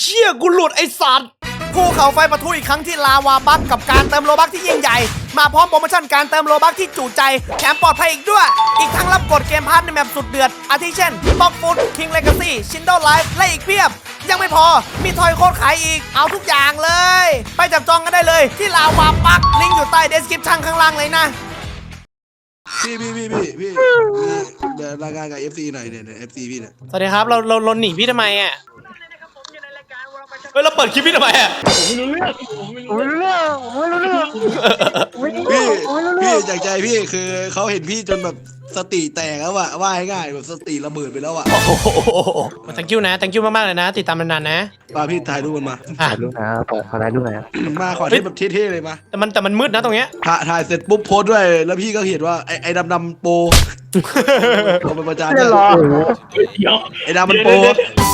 เชี่ยกูหลุดไอ้สัตว์ภูเขาไฟปะทุอีกครั้งที่ลาวาบัคกับการเติมโลบัคที่ยิ่งใหญ่ มาพร้อมโปรโมชั่นการเติมโลบัคที่จุใจแถมปลอดภัยอีกด้วย อีกทั้งรับกดเกมพาร์ทในแมปสุดเดือด อาทิเช่นบ็อกฟุตคิงเลกาซี่ชินโดไลฟ์และอีกเพียบ ยังไม่พอมีทอยโค้ดขายอีก เอาทุกอย่างเลย ไปจับจองกันได้เลยที่ลาวาบัคลิงก์อยู่ใต้เดสคริปชั่นข้างล่างเลยนะพี่พี่พี่พี่พี่เดี๋ยวรายการกับ FC หน่อยเนี่ยเนี่ย FC พี่เนี่ยสวัสดีครับเราเราเราหนีพี่ทำไมอะ เฮ้ยเราเปิดคลิปพี่ทำไมอะพี่พี่จากใจพี่คือเขาเห็นพี่จนแบบสติแตกแล้วอะว่าง่ายๆแบบสติระเบิดไปแล้วอะโอ้โห thank you นะ thank you มากๆเลยนะ ติดตามนานๆนะมาพี่ถ่ายรูปกันมาอะถ่ายรูปนะครับเปิดขอถ่ายรูปหน่อยครับมาขอเทปแบบเท่ๆเลยมาแต่มันแต่มันมืดนะตรงเนี้ยถ่ายถ่ายเสร็จปุ๊บโพสต์ด้วย แล้วพี่ก็เขียนว่าไอ้ไอ้ดำดำๆโปร เอาไปประจานด้วยไอ้ดำมันโปร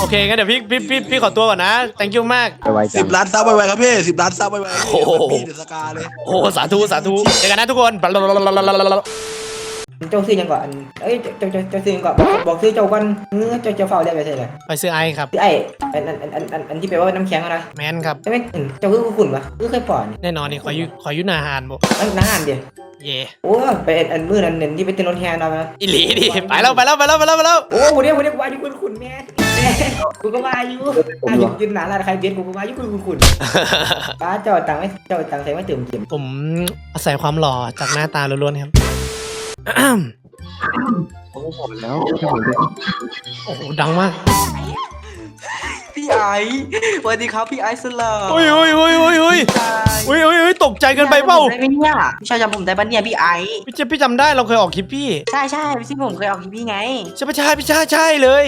โอเคงั้นเดี๋ยวพี่พี่พี่พี่ขอตัวก่อนนะ thank you มาก ไปไวจัสิงบล้านซับไวๆครับพี่สิบล้านซับไวๆโอ้โห พี่เดอะสกาเลยโอ้สาธุสาธุเจอกันนะทุกคน เจ้าซื้อยังก่อนอันเอ้ยเจ้าเจ้าเจ้าซื้อยังก่อนบอกบอกซื้อเจ้าก่อนเออเจ้าเจ้าเฝ้าเรียกไปเถอะเลยไปซื้อไอครับซื้อไอ้อันอันอันอันอันอันที่แปลว่าน้ำแข็งอะนะแมนครับ ใช่ไหมอืมเจ้าคือขุ่นปะคือเคยปล่อยนี่แน่นอนนี่ขออยุขออยุนาหารบ่อันน้าหันเดียว เย่โอ้ไปอันอันมือนั้นเน้นที่ไปเต้นรถแฮนด์นะอิหลีดิไปแล้วไปแล้วไปแล้วไปแล้วไปแล้วโอ้วันนี้วันนี้กูว่าอยู่คุณขุ่นแม่แม่กูก็ว่าอยู่อะยืนยืนหนาลานใครเบียดกูก็ว่าอยู่คุณขุ่นขุ่นป้าเจ้าตังค์ไม่เจ้าตังค์ใส่ไม่เติมเข็มผมอาศัยความหล่อจากหน้าตาล้วนๆครับโอ้โหแล้วแค่ผมด้วยโอ้โหดังมาก พี่ไอสวัสดีครับพี่ไอสุดหล่ออุ้ยอุ้ยอุ้ยอุ้ยอุ้ยอุ้ยอุ้ยอุ้ยตกใจเกันไปเปล่าได้ไหมเนี่ยพี่ชายจำผมได้ปะเนี่ยพี่ไอพี่เจพี่จำได้เราเคยออกคลิปพี่ใช่ใช่พี่ที่ผมเคยออกคลิปพี่ไง ใช่ไม่ใช่พี่ใช่ใช่เลย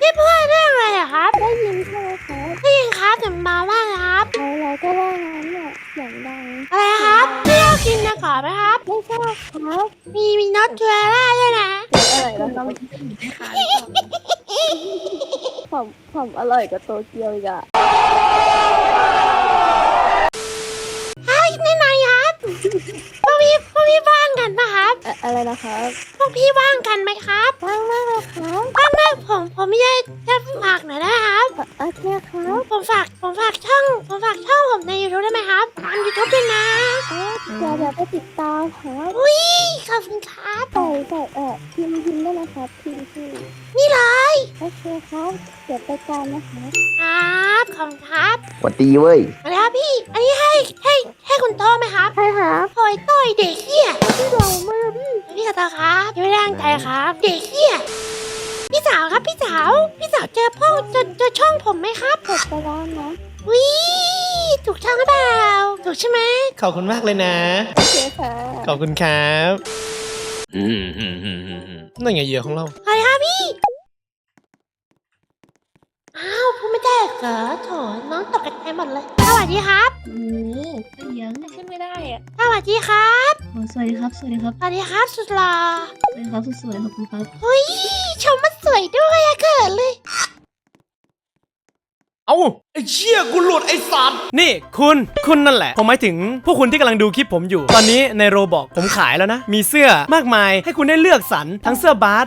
พี่พูดเรื่องอะไรอะครับได้ยินใช่ไหมครับได้ยินครับแต่มาว่าไงครับเราก็ว่างั้นเนี่ยเสียงดังอะไรครับพี่เอากินนะก่อนไหมครับไม่ชอบครับ มีมีน็อตเทอร่าด้วยนะ เสียงอะไรนะครับ ผมผมอร่อยกว่าโตเกียวอีกอะเฮ้ยในไหนครับพวกพี่พวกพี่ว่างกันปะครับอะอะไรนะครับพวกพี่ว่างกันไหมครับว่างมากเลยครับว่างมากผมผมไม่ได้จะฝากหน่อยนะครับ โอเคครับผมฝากผมฝากช่อง ผมฝากช่องผมในยูทูบได้ไหมครับทำยูทูบด้วยนะเอ๊ะเดี๋ยวเดี๋ยวไปติดตามครับ อุ้ย ขอบคุณครับใส่ใส่เออพิมพ์พิมพ์ได้นะครับพิมพ์พิมพ์นี่เลยโอเคครับเดี๋ยวไปกันนะครับครับขอบคุณครับสวัสดีเว้ยอะไรครับพี่ อันนี้ให้ให้ให้คุณโตไหมครับใช่ครับโอยต้อยเด็กเหี้ยพี่เรามากพี่พี่ขอโทษครับยังไม่ได้ตั้งใจครับ เด็กเหี้ยพี่สาวครับพี่สาว พี่สาวเจอพ่อเจอเจอช่องผมไหมครับกดไปแล้วนะวิ ถูกช่องหรือเปล่า ถูกใช่ไหมขอบคุณมากเลยนะ โอเคค่ะขอบคุณครับอืมอืมอืมอืมอืมนั่นไงเหยื่อของเรา อะไรครับพี่ อ้าวพูดไม่ได้เหรอโถน้องตกกระใจหมดเลย สวัสดีครับ โอ้เสียงขึ้นไม่ได้อะสวัสดีครับ โอ้สวัสดีครับ สวัสดีครับสวัสดีครับสุดหล่อสวัสดีครับสวยๆขอบคุณครับ เฮ้ยชมมาสวยด้วยอะเขินเลยเอ้า ไอ้เชี่ยกูหลุดไอ้สัตว์นี่คุณคุณนั่นแหละ ผมหมายถึงพวกคุณที่กำลังดูคลิปผมอยู่ ตอนนี้ในโรบอกผมขายแล้วนะ มีเสื้อมากมายให้คุณได้เลือกสรรทั้งเสื้อบาส